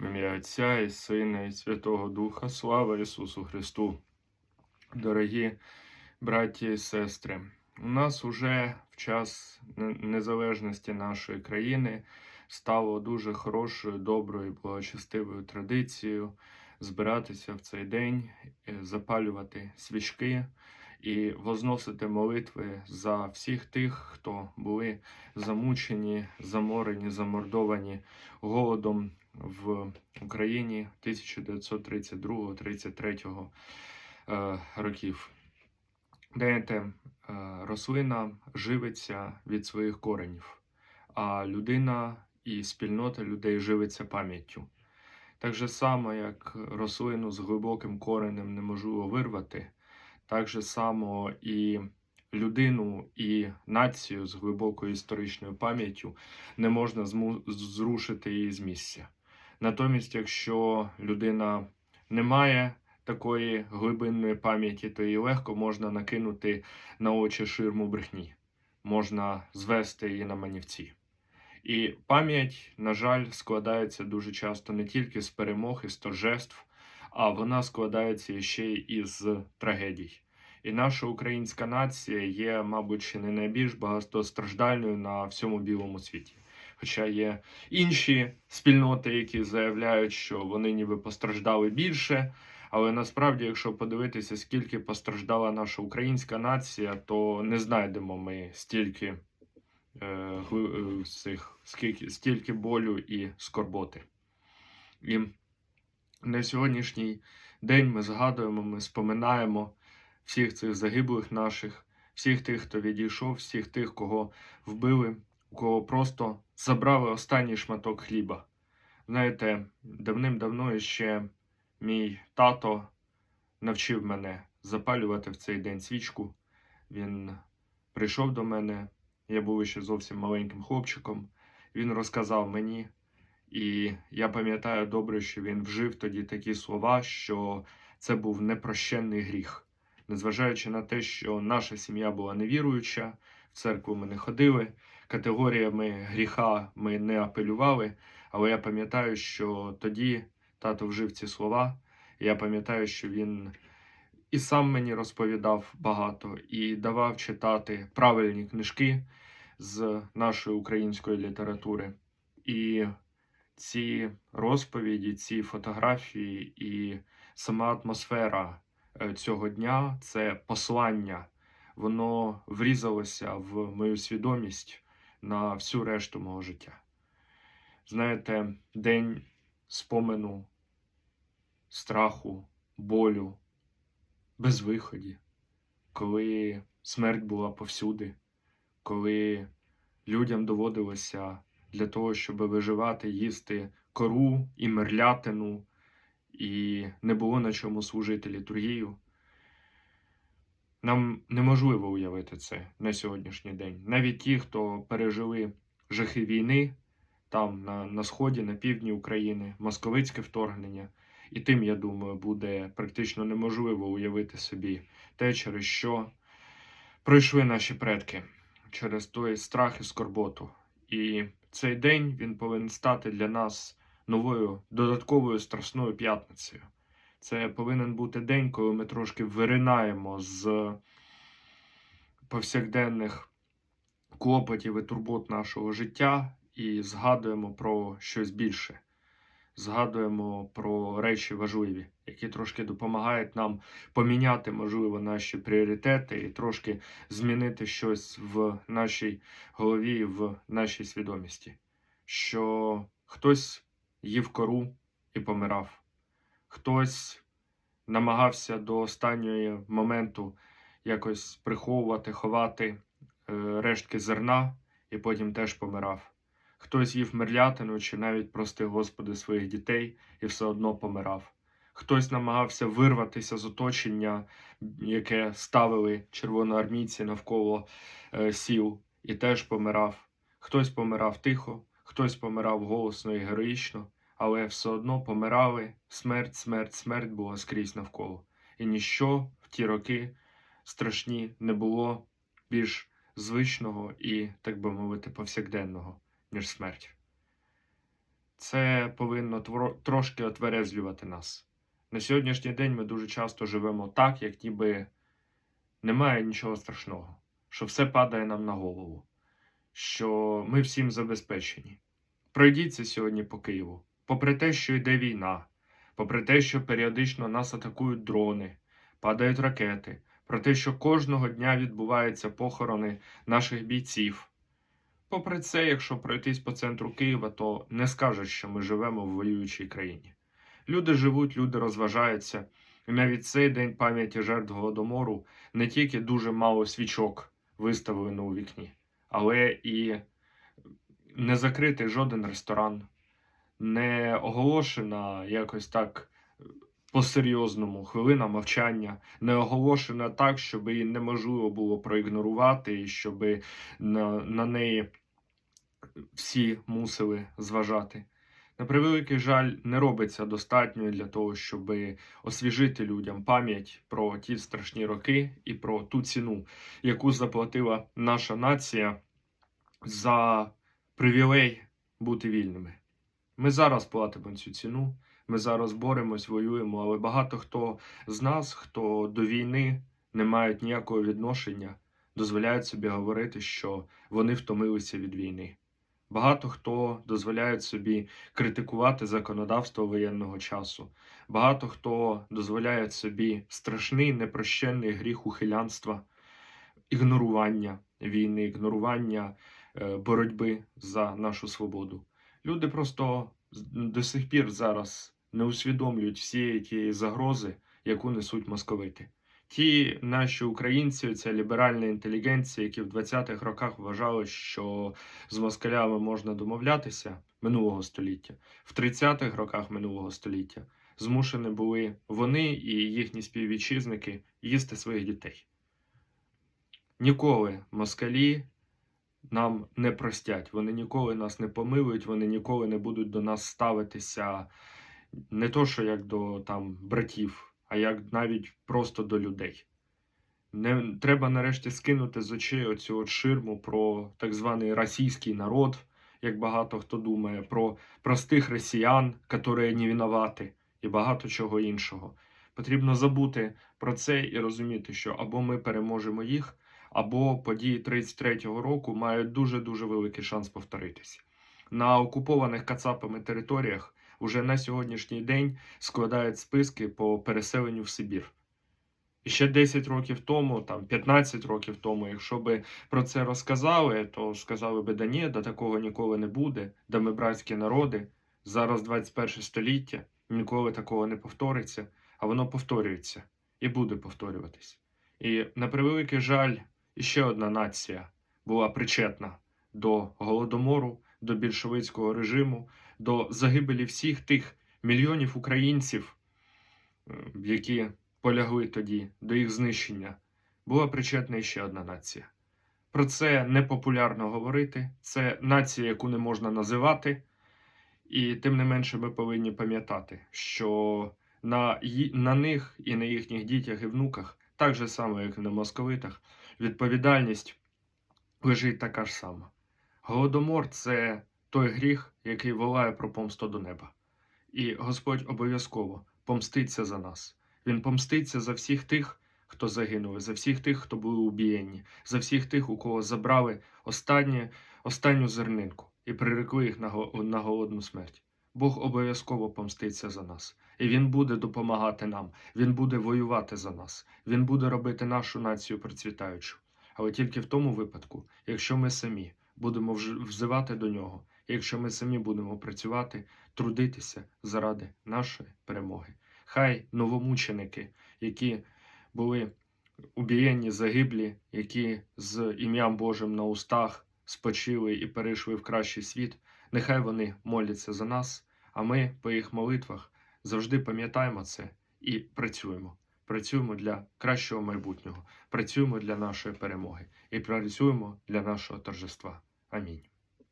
В ім'я Отця і Сина, і Святого Духа, слава Ісусу Христу. Дорогі браті і сестри, у нас уже в час незалежності нашої країни стало дуже хорошою, доброю, благочестивою традицією збиратися в цей день, е, запалювати свічки і возносити молитви за всіх тих, хто були замучені, заморені, замордовані голодом в Україні 1932-33 е, років. Знаєте, е, рослина живиться від своїх коренів, а людина і спільнота людей живиться пам'яттю. Так же само, як рослину з глибоким коренем неможливо вирвати, так же само і людину і націю з глибокою історичною пам'яттю не можна зрушити її з місця. Натомість, якщо людина не має такої глибинної пам'яті, то її легко можна накинути на очі ширму брехні, можна звести її на манівці. І пам'ять, на жаль, складається дуже часто не тільки з перемог і з торжеств, а вона складається ще й із трагедій. І наша українська нація є, мабуть, ще не найбільш багатостраждальною на всьому білому світі. Хоча є інші спільноти, які заявляють, що вони ніби постраждали більше. Але насправді, якщо подивитися, скільки постраждала наша українська нація, то не знайдемо ми стільки е, е, цих, скільки, стільки болю і скорботи. І на сьогоднішній день ми згадуємо, ми споминаємо всіх цих загиблих наших, всіх тих, хто відійшов, всіх тих, кого вбили, у кого просто забрали останній шматок хліба. Знаєте, давним-давно ще мій тато навчив мене запалювати в цей день свічку. Він прийшов до мене, я був ще зовсім маленьким хлопчиком. Він розказав мені, і я пам'ятаю добре, що він вжив тоді такі слова, що це був непрощенний гріх. Незважаючи на те, що наша сім'я була невіруюча, в церкву ми не ходили, категоріями гріха ми не апелювали, але я пам'ятаю, що тоді тато вжив ці слова. Я пам'ятаю, що він і сам мені розповідав багато і давав читати правильні книжки з нашої української літератури. І ці розповіді, ці фотографії і сама атмосфера е, цього дня це послання. Воно врізалося в мою свідомість на всю решту мого життя. Знаєте, день спомену, страху, болю, безвиході, коли смерть була повсюди, коли людям доводилося для того, щоб виживати, їсти кору і мерлятину, і не було на чому служити літургію. Нам неможливо уявити це на сьогоднішній день. Навіть ті, хто пережили жахи війни там на, на сході, на півдні України, московицьке вторгнення, і тим, я думаю, буде практично неможливо уявити собі те, через що пройшли наші предки, через той страх і скорботу. І цей день він повинен стати для нас новою додатковою страсною п'ятницею. Це повинен бути день, коли ми трошки виринаємо з повсякденних клопотів і турбот нашого життя і згадуємо про щось більше. Згадуємо про речі важливі, які трошки допомагають нам поміняти, можливо, наші пріоритети і трошки змінити щось в нашій голові, в нашій свідомості. Що хтось їв кору і помирав, хтось намагався до останнього моменту якось приховувати, ховати е, рештки зерна і потім теж помирав. Хтось їв мерлятину чи навіть прости Господи своїх дітей і все одно помирав. Хтось намагався вирватися з оточення, яке ставили червоноармійці навколо е, сіл, і теж помирав. Хтось помирав тихо, хтось помирав голосно і героїчно, але все одно помирали. Смерть, смерть, смерть була скрізь навколо. І ніщо в ті роки страшні не було більш звичного і, так би мовити, повсякденного, ніж смерть. Це повинно трошки отверезлювати нас. На сьогоднішній день ми дуже часто живемо так, як ніби немає нічого страшного, що все падає нам на голову, що ми всім забезпечені. Пройдіться сьогодні по Києву, попри те, що йде війна, попри те, що періодично нас атакують дрони, падають ракети, про те, що кожного дня відбуваються похорони наших бійців. Попри це, якщо пройтись по центру Києва, то не скажеш, що ми живемо в воюючій країні. Люди живуть, люди розважаються. І навіть цей день пам'яті жертв голодомору не тільки дуже мало свічок виставлено у вікні, але і не закритий жоден ресторан, не оголошена якось так по-серйозному хвилина мовчання, не оголошена так, щоб її неможливо було проігнорувати, і щоб на, на неї всі мусили зважати. На превеликий жаль, не робиться достатньо для того, щоб освіжити людям пам'ять про ті страшні роки і про ту ціну, яку заплатила наша нація за привілей бути вільними. Ми зараз платимо цю ціну, ми зараз боремось, воюємо, але багато хто з нас, хто до війни не мають ніякого відношення, дозволяють собі говорити, що вони втомилися від війни. Багато хто дозволяє собі критикувати законодавство воєнного часу. Багато хто дозволяє собі страшний непрощенний гріх ухилянства, ігнорування війни, ігнорування е, боротьби за нашу свободу. Люди просто до сих пір зараз не усвідомлюють всієї тієї загрози, яку несуть московити. Ті наші українці, ця ліберальна інтелігенція, які в 20-х роках вважали, що з москалями можна домовлятися минулого століття, в 30-х роках минулого століття змушені були вони і їхні співвітчизники їсти своїх дітей. Ніколи москалі нам не простять, вони ніколи нас не помилують, вони ніколи не будуть до нас ставитися не то, що як до там братів, а як навіть просто до людей. Не треба нарешті скинути з очей оцю от ширму про так званий російський народ, як багато хто думає, про простих росіян, які не винуваті, і багато чого іншого. Потрібно забути про це і розуміти, що або ми переможемо їх, або події 33-го року мають дуже дуже великий шанс повторитися. На окупованих кацапами територіях уже на сьогоднішній день складають списки по переселенню в Сибір. І ще 10 років тому, там 15 років тому, якщо би про це розказали, то сказали би, да ні, да такого ніколи не буде, да ми братські народи, зараз 21 століття, ніколи такого не повториться, а воно повторюється і буде повторюватись. І на превеликий жаль, іще одна нація була причетна до голодомору, до більшовицького режиму, до загибелі всіх тих мільйонів українців, е, які полягли тоді до їх знищення, була причетна ще одна нація. Про це непопулярно говорити. Це нація, яку не можна називати, і тим не менше ми повинні пам'ятати, що на, на них і на їхніх дітях і внуках, так же само, як і на московитах, відповідальність лежить така ж сама. Голодомор це той гріх, який волає про помсту до неба. І Господь обов'язково помститься за нас. Він помститься за всіх тих, хто загинули, за всіх тих, хто були убієнні, за всіх тих, у кого забрали останнє, останню зернинку і прирекли їх на, голодну смерть. Бог обов'язково помститься за нас, і Він буде допомагати нам, Він буде воювати за нас, Він буде робити нашу націю процвітаючу. Але тільки в тому випадку, якщо ми самі будемо взивати до нього, якщо ми самі будемо працювати, трудитися заради нашої перемоги. Хай новомученики, які були убієнні, загиблі, які з ім'ям Божим на устах спочили і перейшли в кращий світ, нехай вони моляться за нас, а ми по їх молитвах завжди пам'ятаємо це і працюємо. Працюємо для кращого майбутнього, працюємо для нашої перемоги і працюємо для нашого торжества. Амінь.